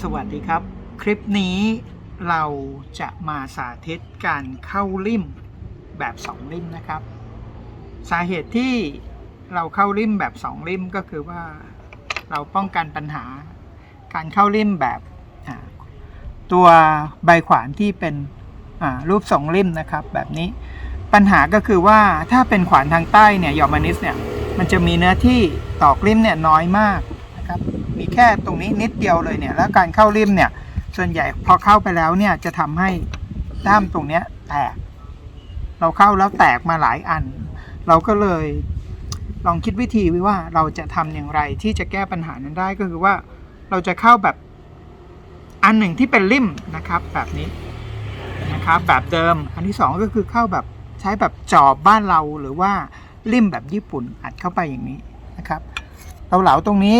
สวัสดีครับ คลิปนี้เราจะมาสาธิตการเข้าริมแบบสองริมนะครับ สาเหตุที่เราเข้าริมแบบสองริมก็คือว่าเราป้องกันปัญหา การเข้าริมแบบตัวใบขวานที่เป็นรูปสองริมนะครับแบบนี้ปัญหาก็คือว่าถ้าเป็นขวานทางใต้เนี่ยยอมานิสเนี่ยมันจะมีเนื้อที่ตอกริมเนี่ยน้อยมาก มีแค่ตรงนี้นิดเดียวเลยเนี่ยแล้วการเข้าริมเนี่ยส่วนใหญ่พอเข้าไปแล้วเนี่ยจะทำให้ด้ามตรงเนี้ยแตก เราเข้าแล้วแตกมาหลายอัน เราก็เลยลองคิดวิธีว้ว่าเราจะทำอย่างไรที่จะแก้ปัญหานั้นได้ก็คือว่าเราจะเข้าแบบอันหนึ่งที่เป็นริมนะครับ แบบนี้นะครับแบบเดิมอันที่สองก็คือเข้าแบบใช้แบบจอบบ้านเราหรือว่าริมแบบญี่ปุ่นอัดเข้าไปอย่างนี้นะครับ เราเหลาตรงนี้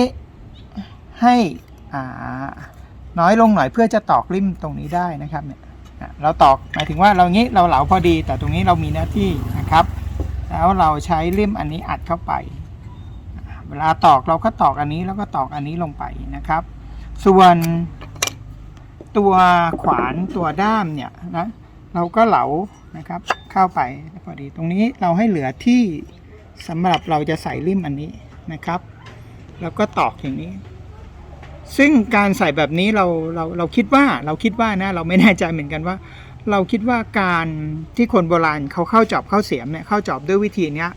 ให้น้อยลงหน่อยเพื่อจะตอกริมตรงนี้ได้นะครับเนี่ยเราตอกหมายถึงว่าเรางี้เราเหลาพอดี แต่ตรงนี้เรามีหน้าที่นะครับ แล้วเราใช้ริมอันนี้อัดเข้าไป เวลาตอกเราก็ตอกอันนี้แล้วก็ตอกอันนี้ลงไปนะครับ ส่วนตัวขวานตัวด้ามเนี่ยนะเราก็เหลานะครับเข้าไปพอดีตรงนี้เราให้เหลือที่สำหรับเราจะใส่ริมอันนี้นะครับ แล้วก็ตอกอย่างนี้ ซึ่งการใส่แบบนี้เราเราเราคิดว่าเราคิดว่านะเราไม่แน่ใจเหมือนกันว่า เราคิดว่าการที่คนโบราณเขาเข้าจอบเข้าเสียมเนี่ยเข้าจอบด้วยวิธีเนี้ย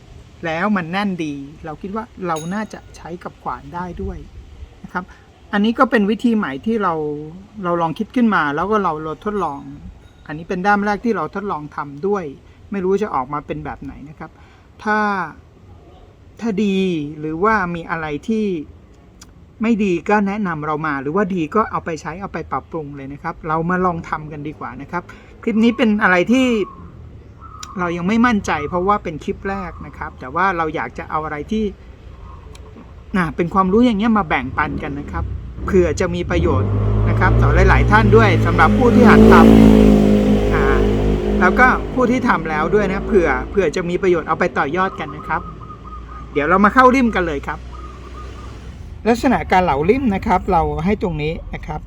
แล้วมันแน่นดี เราคิดว่าเราน่าจะใช้กับขวานได้ด้วยนะครับ อันนี้ก็เป็นวิธีใหม่ที่เราเราลองคิดขึ้นมา แล้วก็เราเราทดลอง อันนี้เป็นด้ามแรกที่เราทดลองทำด้วย ไม่รู้จะออกมาเป็นแบบไหนนะครับ ถ้าถ้าดีหรือว่ามีอะไรที่ ไม่ดีก็แนะนำเรามา หรือว่าดีก็เอาไปใช้เอาไปปรับปรุงเลยนะครับ เรามาลองทำกันดีกว่านะครับ คลิปนี้เป็นอะไรที่เรายังไม่มั่นใจ เพราะว่าเป็นคลิปแรกนะครับ แต่ว่าเราอยากจะเอาอะไรที่น่ะเป็นความรู้อย่างเงี้ยมาแบ่งปันกันนะครับเผื่อจะมีประโยชน์นะครับต่อหลาย ๆ ท่านด้วยสำหรับผู้ที่หัดทำอ่าแล้วก็ผู้ที่ทำแล้วด้วยนะเผื่อเผื่อจะมีประโยชน์เอาไปต่อยอดกันนะครับ เดี๋ยวเรามาเข้าริมกันเลยครับ ลักษณะการเหลาริมนะครับ เราให้ตรงนี้นะครับ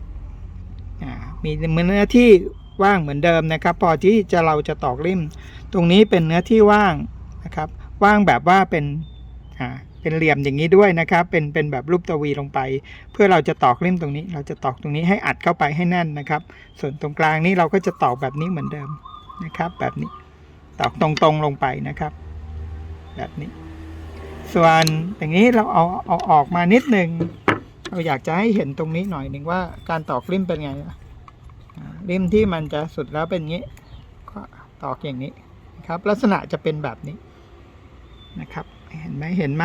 มีเนื้อที่ว่างเหมือนเดิมนะครับ พอที่จะเราจะตอกริมตรงนี้เป็นเนื้อที่ว่างนะครับ ว่างแบบว่าเป็นเป็นเหลี่ยมอย่างนี้ด้วยนะครับ เป็นเป็นแบบรูปตัววีลงไป เพื่อเราจะตอกริมตรงนี้ เราจะตอกตรงนี้ให้อัดเข้าไปให้แน่นนะครับ ส่วนตรงกลางนี้เราก็จะตอกแบบนี้เหมือนเดิมนะครับ แบบนี้ตอกตรงๆลงไปนะครับ แบบนี้ ส่วนอย่างนี้เราเอาเอาออกมานิดหนึ่งเราอยากจะให้เห็นตรงนี้หน่อยหนึ่งว่าการตอกริมเป็นไงริมที่มันจะสุดแล้วเป็นงี้ก็ตอกอย่างนี้นะครับ ลักษณะจะเป็นแบบนี้นะครับ เห็นไหมเห็นไหม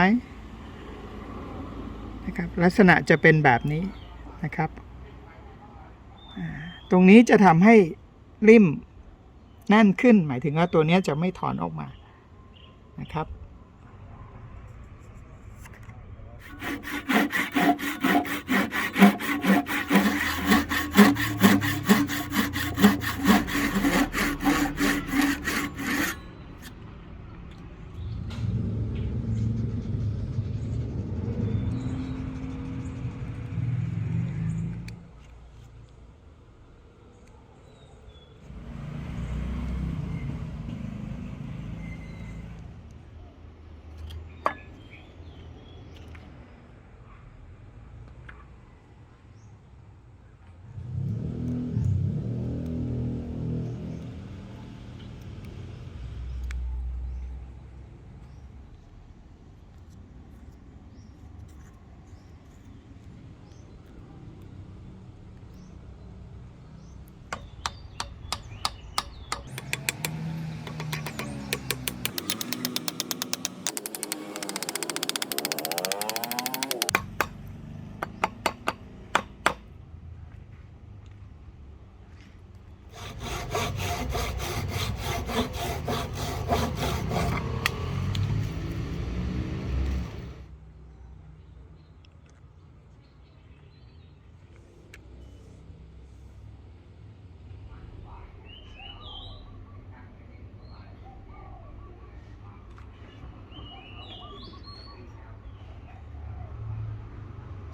นะครับ ลักษณะจะเป็นแบบนี้นะครับตรงนี้จะทำให้ริมแน่นขึ้น หมายถึงว่าตัวนี้จะไม่ถอนออกมานะครับ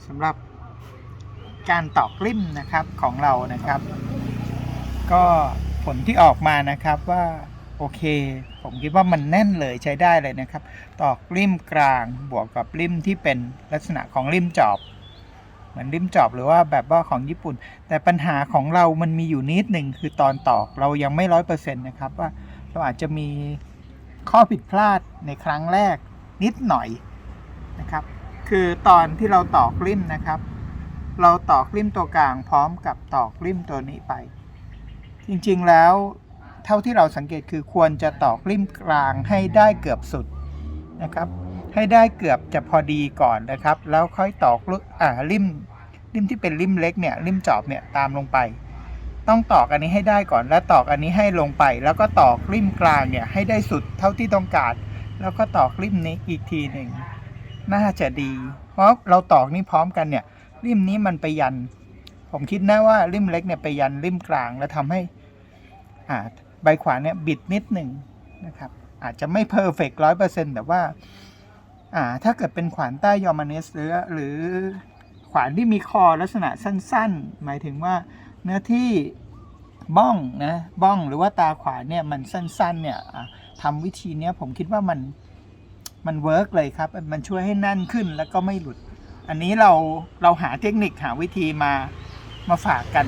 สำหรับการตอกริมนะครับของเรานะครับ ก็ผลที่ออกมานะครับว่าโอเค ผมคิดว่ามันแน่นเลยใช้ได้เลยนะครับ ตอกริมกลางบวกกับริมที่เป็นลักษณะของริมจอบ เหมือนริมจอบหรือว่าแบบว่าของญี่ปุ่น แต่ปัญหาของเรามันมีอยู่นิดหนึ่งคือตอนตอกเรายังไม่ร้อยเปอร์เซ็นต์นะครับว่าเราอาจจะมีข้อผิดพลาดในครั้งแรกนิดหน่อยนะครับ คือตอนที่เราตอกริมนะครับ เราตอกริมตัวกลางพร้อมกับตอกริมตัวนี้ไป จริงๆแล้วเท่าที่เราสังเกตคือควรจะตอกริมกลางให้ได้เกือบสุดนะครับ ให้ได้เกือบจะพอดีก่อนนะครับ แล้วค่อยตอกลุอ่าริมริมที่เป็นริมเล็กเนี่ยริมจอบเนี่ยตามลงไป ต้องตอกอันนี้ให้ได้ก่อน แล้วตอกอันนี้ให้ลงไป แล้วก็ตอกริมกลางเนี่ยให้ได้สุดเท่าที่ต้องการ แล้วก็ตอกริมนี้อีกทีหนึ่ง น่าจะดี เพราะเราตอกนี่พร้อมกันเนี่ย ริมนี้มันไปยัน ผมคิดนะว่าริมเล็กเนี่ยไปยันริมกลาง แล้วทำให้อ่าใบขวานเนี่ยบิดนิดหนึ่งนะครับ อาจจะไม่เพอร์เฟกต์ร้อยเปอร์เซ็นต์แต่ว่าอ่า ถ้าเกิดเป็นขวานใต้ยอมาเนสหรือหรือขวานที่มีคอลักษณะสั้น ๆ หมายถึงว่าเนื้อที่บ้องนะบ้องหรือว่าตาขวานเนี่ยมันสั้นๆเนี่ยอะทำวิธีเนี้ยผมคิดว่ามัน มันเวิร์กเลยครับ มันช่วยให้แนั่นขึ้นแล้วก็ไม่หลุด อันนี้เราเราหาเทคนิคหาวิธีมามาฝากกัน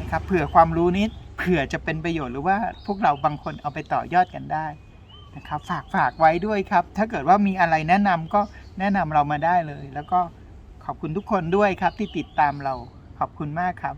นะครับเผื่อความรู้นี้เผื่อจะเป็นประโยชน์หรือว่าพวกเราบางคนเอาไปต่อยอดกันได้นะครับฝากฝากไว้ด้วยครับ ถ้าเกิดว่ามีอะไรแนะนำก็แนะนำเรามาได้เลย แล้วก็ขอบคุณทุกคนด้วยครับที่ติดตามเราขอบคุณมากครับ